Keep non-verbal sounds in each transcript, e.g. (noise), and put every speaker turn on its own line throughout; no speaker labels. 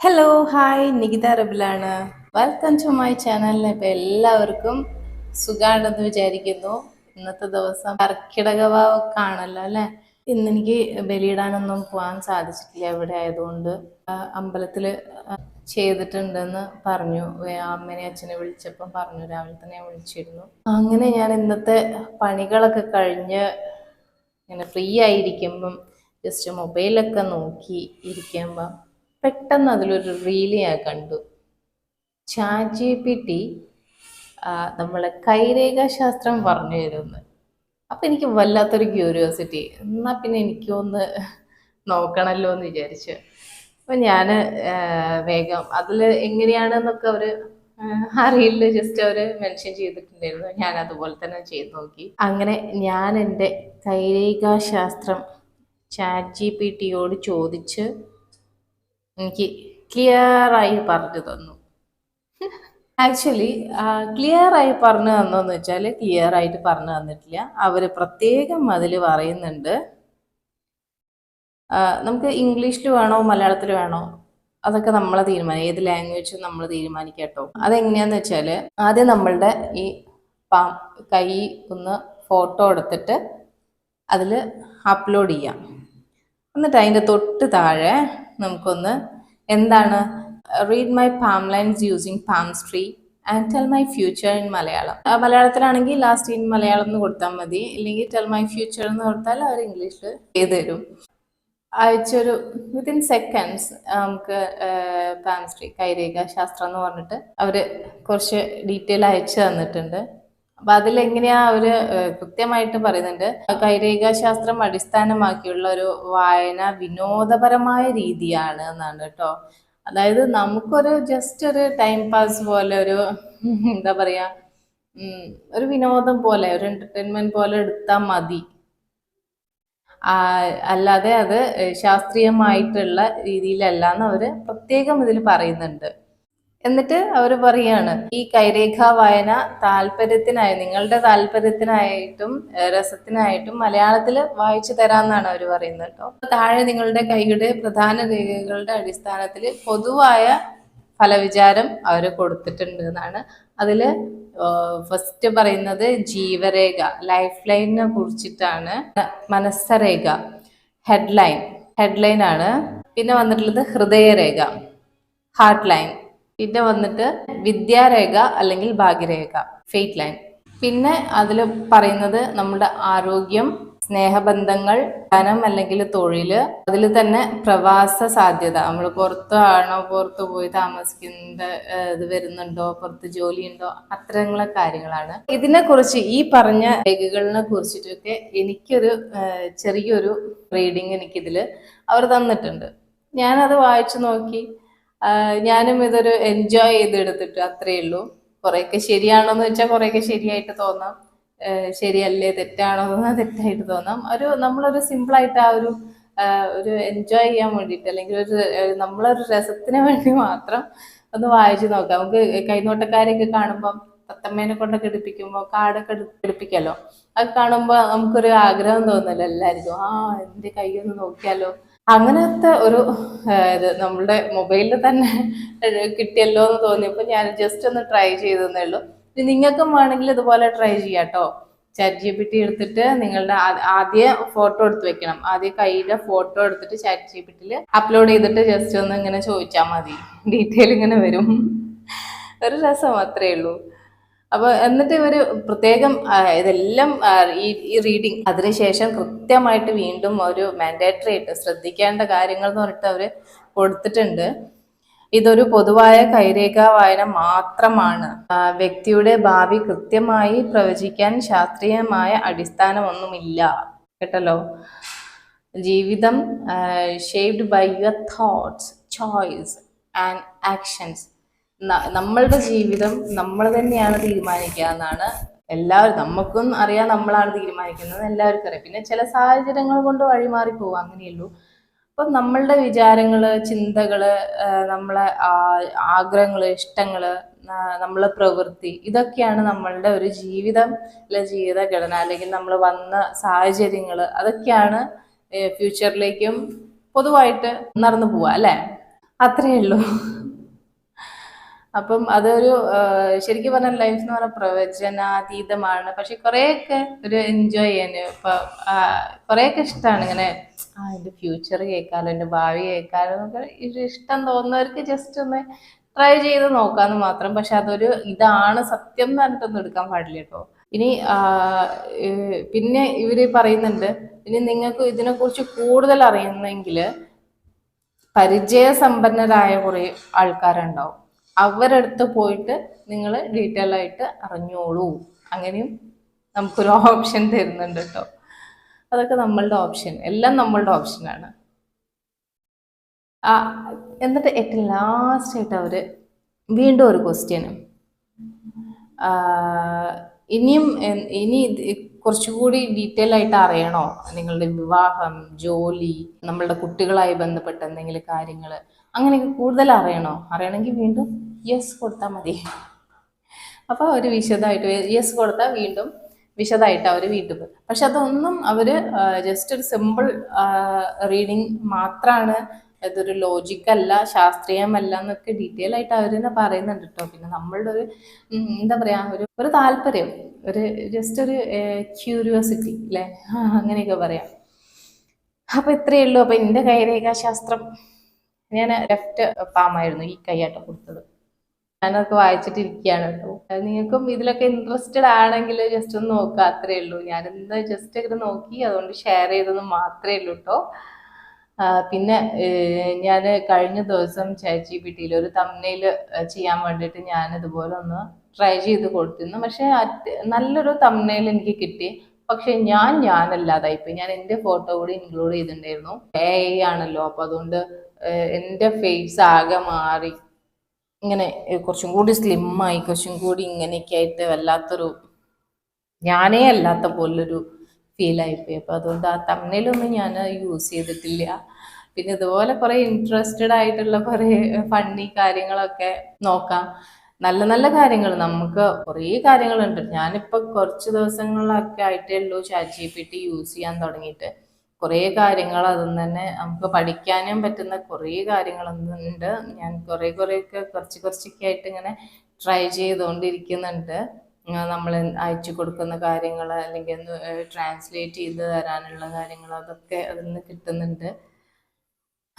Hello hi Nikita റബിലാണ് welcome to my ചാനലിന് ഇപ്പം എല്ലാവർക്കും സുഖമാണെന്ന് വിചാരിക്കുന്നു. ഇന്നത്തെ ദിവസം കർക്കിടക വാവൊക്കെ ആണല്ലോ അല്ലേ ഇന്നെനിക്ക് ബലിയിടാനൊന്നും പോകാൻ സാധിച്ചിട്ടില്ല. ഇവിടെ ആയതുകൊണ്ട് അമ്പലത്തിൽ ചെയ്തിട്ടുണ്ടെന്ന് പറഞ്ഞു. അമ്മേനെ അച്ഛനെ വിളിച്ചപ്പം പറഞ്ഞു. രാവിലെ തന്നെ ഞാൻ വിളിച്ചിരുന്നു. അങ്ങനെ ഞാൻ ഇന്നത്തെ പണികളൊക്കെ കഴിഞ്ഞ് ഇങ്ങനെ ഫ്രീ ആയിരിക്കുമ്പം ജസ്റ്റ് മൊബൈലൊക്കെ നോക്കി ഇരിക്കുമ്പം പെട്ടെന്ന് അതിലൊരു റീൽ ഞാൻ കണ്ടു. ചാറ്റ് ജി പി ടി നമ്മളെ കൈരേഖാശാസ്ത്രം പറഞ്ഞു തരുന്നു. അപ്പം എനിക്ക് വല്ലാത്തൊരു ക്യൂരിയോസിറ്റി എന്നാൽ പിന്നെ എനിക്കൊന്ന് നോക്കണമല്ലോ എന്ന് വിചാരിച്ചു. അപ്പം ഞാൻ വേഗം അതിൽ എങ്ങനെയാണെന്നൊക്കെ അവർ ആ റീലിൽ ജസ്റ്റ് അവർ മെൻഷൻ ചെയ്തിട്ടുണ്ടായിരുന്നു. ഞാൻ അതുപോലെ തന്നെ ചെയ്ത് നോക്കി. അങ്ങനെ ഞാൻ എന്റെ കൈരേഖാശാസ്ത്രം ചാറ്റ് ജി പി ടിയോട് ചോദിച്ച് എനിക്ക് ക്ലിയറായി പറഞ്ഞു തന്നു. ആക്ച്വലി ക്ലിയർ ആയി പറഞ്ഞു തന്നോന്ന് വെച്ചാൽ ക്ലിയർ ആയിട്ട് പറഞ്ഞു തന്നിട്ടില്ല. അവർ പ്രത്യേകം അതിൽ പറയുന്നുണ്ട്. നമുക്ക് ഇംഗ്ലീഷിൽ വേണോ മലയാളത്തിൽ വേണോ? അതൊക്കെ നമ്മളെ തീരുമാനം ഏത് ലാംഗ്വേജ് നമ്മൾ തീരുമാനിക്കട്ടോ കേട്ടോ. അതെങ്ങനെയാന്ന് വെച്ചാൽ ആദ്യം നമ്മളുടെ ഈ പാ കൈ ഒന്ന് ഫോട്ടോ എടുത്തിട്ട് അതിൽ അപ്ലോഡ് ചെയ്യാം. എന്നിട്ട് അതിന്റെ തൊട്ട് താഴെ നമുക്കൊന്ന് എന്താണ്? Read my palm lines using palmistry and tell my future in Malayalam മലയാളത്തിലാണെങ്കിൽ last in Malayalam എന്ന് കൊടുത്താൽ മതി. ഇല്ലെങ്കിൽ ടെൽ മൈ ഫ്യൂച്ചർ എന്ന് കൊടുത്താൽ അവർ ഇംഗ്ലീഷിൽ ചെയ്തു തരും. അയച്ചൊരു വിത്തിൻ സെക്കൻഡ്സ് നമുക്ക് പാംസ്ട്രീ കൈരേഖ ശാസ്ത്രം എന്ന് പറഞ്ഞിട്ട് അവർ കുറച്ച് ഡീറ്റെയിൽ അയച്ചു തന്നിട്ടുണ്ട്. അപ്പൊ അതിലെങ്ങനെയാ അവർ കൃത്യമായിട്ട് പറയുന്നുണ്ട് കൈരേഖ ശാസ്ത്രം അടിസ്ഥാനമാക്കിയുള്ള ഒരു വായന വിനോദപരമായ രീതിയാണ് എന്നാണ് കേട്ടോ. അതായത് നമുക്കൊരു ജസ്റ്റ് ഒരു ടൈം പാസ് പോലെ ഒരു എന്താ പറയാ ഒരു വിനോദം പോലെ ഒരു എന്റർടൈൻമെന്റ് പോലെ എടുത്താൽ മതി. അല്ലാതെ അത് ശാസ്ത്രീയമായിട്ടുള്ള രീതിയിലല്ല എന്ന് അവർ പ്രത്യേകം ഇതിൽ പറയുന്നുണ്ട്. എന്നിട്ട് അവർ പറയാണ് ഈ കൈരേഖ വായന താല്പര്യത്തിനായി നിങ്ങളുടെ താല്പര്യത്തിനായിട്ടും രസത്തിനായിട്ടും മലയാളത്തിൽ വായിച്ചു തരാമെന്നാണ് അവർ പറയുന്നത് കേട്ടോ. താഴെ നിങ്ങളുടെ കൈയുടെ പ്രധാന രേഖകളുടെ അടിസ്ഥാനത്തിൽ പൊതുവായ ഫലവിചാരം അവർ കൊടുത്തിട്ടുണ്ട് എന്നാണ്. അതിൽ ഫസ്റ്റ് പറയുന്നത് ജീവരേഖ ലൈഫ് ലൈനിനെ കുറിച്ചിട്ടാണ്. മനസ്സരേഖ ഹെഡ്ലൈൻ ഹെഡ്ലൈൻ ആണ് പിന്നെ വന്നിട്ടുള്ളത് ഹൃദയരേഖ ഹാർട്ട് ലൈൻ പിന്നെ വന്നിട്ട് വിദ്യാരേഖ അല്ലെങ്കിൽ ഭാഗ്യരേഖ ഫെയ്റ്റ് ലൈൻ പിന്നെ അതിൽ പറയുന്നത് നമ്മുടെ ആരോഗ്യം സ്നേഹബന്ധങ്ങൾ ധനം അല്ലെങ്കിൽ തൊഴിൽ. അതിൽ തന്നെ പ്രവാസ സാധ്യത. നമ്മൾ പുറത്താണോ പുറത്ത് പോയി താമസിക്കുന്ന ഏഹ്, ഇത് വരുന്നുണ്ടോ പുറത്ത് ഉണ്ടോ അത്തരങ്ങളെ കാര്യങ്ങളാണ്. ഇതിനെക്കുറിച്ച് ഈ പറഞ്ഞ രേഖകളിനെ കുറിച്ചിട്ടൊക്കെ എനിക്കൊരു ചെറിയൊരു റീഡിങ് എനിക്കിതിൽ അവർ തന്നിട്ടുണ്ട്. ഞാനത് വായിച്ചു നോക്കി. ഞാനും ഇതൊരു എൻജോയ് ചെയ്തെടുത്തിട്ട് അത്രേ ഉള്ളൂ. കുറെയൊക്കെ ശരിയാണോന്ന് വെച്ചാൽ കുറെയൊക്കെ ശരിയായിട്ട് തോന്നാം. ശരിയല്ലേ തെറ്റാണോ എന്ന് തെറ്റായിട്ട് തോന്നാം. ഒരു നമ്മളൊരു സിമ്പിളായിട്ട് ആ ഒരു ഒരു എൻജോയ് ചെയ്യാൻ വേണ്ടിയിട്ട് അല്ലെങ്കിൽ ഒരു നമ്മളൊരു രസത്തിന് വേണ്ടി മാത്രം ഒന്ന് വായിച്ചു നോക്കാം. നമുക്ക് കൈനോട്ടക്കാരെയൊക്കെ കാണുമ്പം തത്തമ്മേനെ കൊണ്ടൊക്കെ എടുപ്പിക്കുമ്പോൾ കാടൊക്കെ എടു- എടുപ്പിക്കാലോ. അത് കാണുമ്പോൾ നമുക്കൊരു ആഗ്രഹം തോന്നല്ലോ എല്ലാവർക്കും. ആ എന്റെ കൈയൊന്ന് നോക്കിയാലോ. അങ്ങനത്തെ ഒരു ഇത് നമ്മളുടെ മൊബൈലിൽ തന്നെ കിട്ടിയല്ലോ എന്ന് തോന്നിയപ്പോൾ ഞാൻ ജസ്റ്റ് ഒന്ന് ട്രൈ ചെയ്തതേ ഉള്ളൂ. ഇനി നിങ്ങൾക്കും വേണമെങ്കിൽ ഇതുപോലെ ട്രൈ ചെയ്യാം കേട്ടോ ചാറ്റ് ജി പി ടി എടുത്തിട്ട് നിങ്ങളുടെ ആദ്യ ഫോട്ടോ എടുത്ത് വെക്കണം. ആദ്യ കയ്യിലെ ഫോട്ടോ എടുത്തിട്ട് ചാറ്റ് ജി പി ടിയിൽ അപ്ലോഡ് ചെയ്തിട്ട് ജസ്റ്റ് ഒന്ന് ഇങ്ങനെ ചോദിച്ചാൽ മതി. ഡീറ്റെയിൽ ഇങ്ങനെ വരും. ഒരു രസം അത്രേ ഉള്ളൂ. അപ്പൊ എന്നിട്ട് ഇവർ പ്രത്യേകം ഇതെല്ലാം ഈ റീഡിങ് അതിനുശേഷം കൃത്യമായിട്ട് വീണ്ടും ഒരു മാൻഡേറ്ററി ആയിട്ട് ശ്രദ്ധിക്കേണ്ട കാര്യങ്ങൾ എന്ന് പറഞ്ഞിട്ട് അവർ കൊടുത്തിട്ടുണ്ട്. ഇതൊരു പൊതുവായ കൈരേഖ വായന മാത്രമാണ്. വ്യക്തിയുടെ ഭാവി കൃത്യമായി പ്രവചിക്കാൻ ശാസ്ത്രീയമായ അടിസ്ഥാനമൊന്നുമില്ല. കേട്ടല്ലോ? ജീവിതം shaped by your thoughts choice and actions നമ്മളുടെ ജീവിതം നമ്മൾ തന്നെയാണ് തീരുമാനിക്കുക എന്നാണ് എല്ലാവരും നമുക്കും അറിയാം നമ്മളാണ് തീരുമാനിക്കുന്നത് എല്ലാവർക്കും അറിയാം. പിന്നെ ചില സാഹചര്യങ്ങൾ കൊണ്ട് വഴിമാറി പോകും അങ്ങനെയുള്ളൂ. അപ്പം നമ്മളുടെ വിചാരങ്ങൾ ചിന്തകൾ നമ്മളെ ആഗ്രഹങ്ങൾ ഇഷ്ടങ്ങൾ നമ്മളെ പ്രവൃത്തി ഇതൊക്കെയാണ് നമ്മളുടെ ഒരു ജീവിതം അല്ലെ ജീവിതഘടന. അല്ലെങ്കിൽ നമ്മൾ വന്ന സാഹചര്യങ്ങൾ അതൊക്കെയാണ് ഫ്യൂച്ചറിലേക്കും പൊതുവായിട്ട് നടന്നു പോവുക അല്ലേ? അത്രയേ ഉള്ളൂ. അപ്പം അതൊരു ശരിക്കും പറഞ്ഞാൽ ലൈഫ് എന്ന് പറഞ്ഞാൽ പ്രവചനാതീതമാണ്. പക്ഷെ കുറേയൊക്കെ ഒരു എൻജോയ് ചെയ്യാൻ ഇപ്പൊ കുറെയൊക്കെ ഇഷ്ടമാണ് ഇങ്ങനെ ആ എന്റെ ഫ്യൂച്ചർ കേൾക്കാലോ എന്റെ ഭാവി കേൾക്കാലോ ഇഷ്ടം തോന്നുന്നവർക്ക് ജസ്റ്റ് ഒന്ന് ട്രൈ ചെയ്ത് നോക്കാന്ന് മാത്രം. പക്ഷെ അതൊരു ഇതാണ് സത്യം എന്ന് പറഞ്ഞിട്ടൊന്നും എടുക്കാൻ പാടില്ല കേട്ടോ. ഇനി പിന്നെ ഇവർ പറയുന്നുണ്ട് ഇനി നിങ്ങൾക്ക് ഇതിനെക്കുറിച്ച് കൂടുതൽ അറിയുന്നെങ്കിൽ പരിചയസമ്പന്നരായ കുറേ ആൾക്കാരുണ്ടാവും. അവരുടെ അടുത്ത് പോയിട്ട് നിങ്ങൾ ഡീറ്റെയിൽ ആയിട്ട് അറിഞ്ഞോളൂ. അങ്ങനെയും നമുക്കൊരു ഓപ്ഷൻ തരുന്നുണ്ട് കേട്ടോ അതൊക്കെ നമ്മളുടെ ഓപ്ഷൻ എല്ലാം നമ്മളുടെ ഓപ്ഷനാണ് എന്നിട്ട് ഏറ്റവും ലാസ്റ്റ് ആയിട്ട് അവർ വീണ്ടും ഒരു ക്വസ്റ്റ്യനും ഇനിയും ഇനി കുറച്ചുകൂടി ഡീറ്റെയിൽ ആയിട്ട് അറിയണോ? നിങ്ങളുടെ വിവാഹം ജോലി നമ്മളുടെ കുട്ടികളായി ബന്ധപ്പെട്ട എന്തെങ്കിലും കാര്യങ്ങൾ അങ്ങനെയൊക്കെ കൂടുതൽ അറിയണോ? അറിയണമെങ്കിൽ വീണ്ടും യെസ് കൊടുത്താൽ മതി. അപ്പോൾ അവർ വിശദമായിട്ട് യെസ് കൊടുത്താൽ വീണ്ടും വിശദമായിട്ട് അവർ വീട്ടിൽ പോകും പക്ഷെ അതൊന്നും അവർ ജസ്റ്റ് ഒരു സിമ്പിൾ റീഡിങ് മാത്രമാണ് ഇതൊരു ലോജിക്കല്ല ശാസ്ത്രീയമല്ല എന്നൊക്കെ ഡീറ്റെയിൽ ആയിട്ട് അവർ തന്നെ പറയുന്നുണ്ട് കേട്ടോ പിന്നെ നമ്മളുടെ ഒരു എന്താ പറയാ ഒരു ഒരു താല്പര്യം ഒരു ജസ്റ്റ് ഒരു ക്യൂരിയോസിറ്റി അല്ലേ (laughs) അങ്ങനെയൊക്കെ പറയാം. അപ്പൊ ഇത്രയേ ഉള്ളൂ. അപ്പൊ എന്റെ കൈരേഖാശാസ്ത്രം ഞാൻ ലെഫ്റ്റ് പാമായിരുന്നു ഈ കൈയാട്ടം കൊടുത്തത്. ഞാനൊക്കെ വായിച്ചിട്ടിരിക്കുകയാണ് കേട്ടോ നിങ്ങൾക്കും ഇതിലൊക്കെ ഇൻട്രസ്റ്റഡ് ആണെങ്കിൽ ജസ്റ്റ് ഒന്ന് നോക്കുക അത്രേ ഉള്ളൂ. ഞാനിന്ന് ജസ്റ്റ് ഇങ്ങനെ നോക്കി അതുകൊണ്ട് ഷെയർ ചെയ്തത് മാത്രമേ ഉള്ളൂ കേട്ടോ പിന്നെ ഞാൻ കഴിഞ്ഞ ദിവസം ചാറ്റ് ജി പി ടിയിൽ ഒരു തമ്മനയിൽ ചെയ്യാൻ വേണ്ടിയിട്ട് ഞാൻ ഇതുപോലെ ഒന്ന് ട്രൈ ചെയ്ത് കൊടുത്തിരുന്നു. പക്ഷെ നല്ലൊരു തമ്മനയിൽ എനിക്ക് കിട്ടി. പക്ഷെ ഞാൻ ഞാനല്ലാതായിപ്പോയി. ഞാൻ എന്റെ ഫോട്ടോ കൂടി ഇൻക്ലൂഡ് ചെയ്തിട്ടുണ്ടായിരുന്നു. എ ആണല്ലോ. അപ്പൊ അതുകൊണ്ട് എന്റെ ഫേസ് ആകെ മാറി. ഇങ്ങനെ കുറച്ചും കൂടി സ്ലിമ്മായി കുറച്ചും കൂടി ഇങ്ങനെയൊക്കെ ആയിട്ട് വല്ലാത്തൊരു ഞാനേ അല്ലാത്ത പോലൊരു ഫീലായിപ്പോയി അപ്പൊ അതുകൊണ്ട് ആ തമ്മിലൊന്നും ഞാൻ യൂസ് ചെയ്തിട്ടില്ല. പിന്നെ ഇതുപോലെ കുറെ ഇൻട്രസ്റ്റഡ് ആയിട്ടുള്ള കുറെ ഫണ്ണി കാര്യങ്ങളൊക്കെ നോക്കാം. നല്ല നല്ല കാര്യങ്ങൾ. നമുക്ക് കുറേ കാര്യങ്ങളുണ്ട്. ഞാനിപ്പോ കുറച്ച് ദിവസങ്ങളൊക്കെ ആയിട്ടേ ഉള്ളൂ chat G P T use ചെയ്യാൻ തുടങ്ങിയിട്ട്. കുറേ കാര്യങ്ങൾ അതിൽ തന്നെ നമുക്ക് പഠിക്കാനും പറ്റുന്ന കുറേ കാര്യങ്ങളുണ്ട്. ഞാൻ കുറേ കുറേയൊക്കെ കുറച്ച് കുറച്ചൊക്കെ ആയിട്ട് ഇങ്ങനെ ട്രൈ ചെയ്തുകൊണ്ടിരിക്കുന്നുണ്ട്. നമ്മൾ അയച്ചു കൊടുക്കുന്ന കാര്യങ്ങൾ അല്ലെങ്കിൽ ട്രാൻസ്ലേറ്റ് ചെയ്ത് തരാനുള്ള കാര്യങ്ങൾ അതൊക്കെ അതിൽ നിന്ന് കിട്ടുന്നുണ്ട്.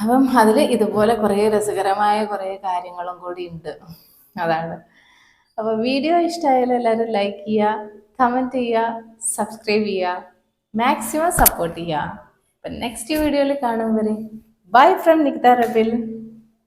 അപ്പം അതിൽ ഇതുപോലെ കുറേ രസകരമായ കുറേ കാര്യങ്ങളും കൂടി ഉണ്ട്. അതാണ്. അപ്പോൾ വീഡിയോ ഇഷ്ടമായാലും എല്ലാവരും ലൈക്ക് ചെയ്യുക കമന്റ് ചെയ്യുക സബ്സ്ക്രൈബ് ചെയ്യുക മാക്സിമം സപ്പോർട്ട് ചെയ്യുക. അപ്പം നെക്സ്റ്റ് വീഡിയോയിൽ കാണും വരെ. Bye from നിക്ത റബിൽ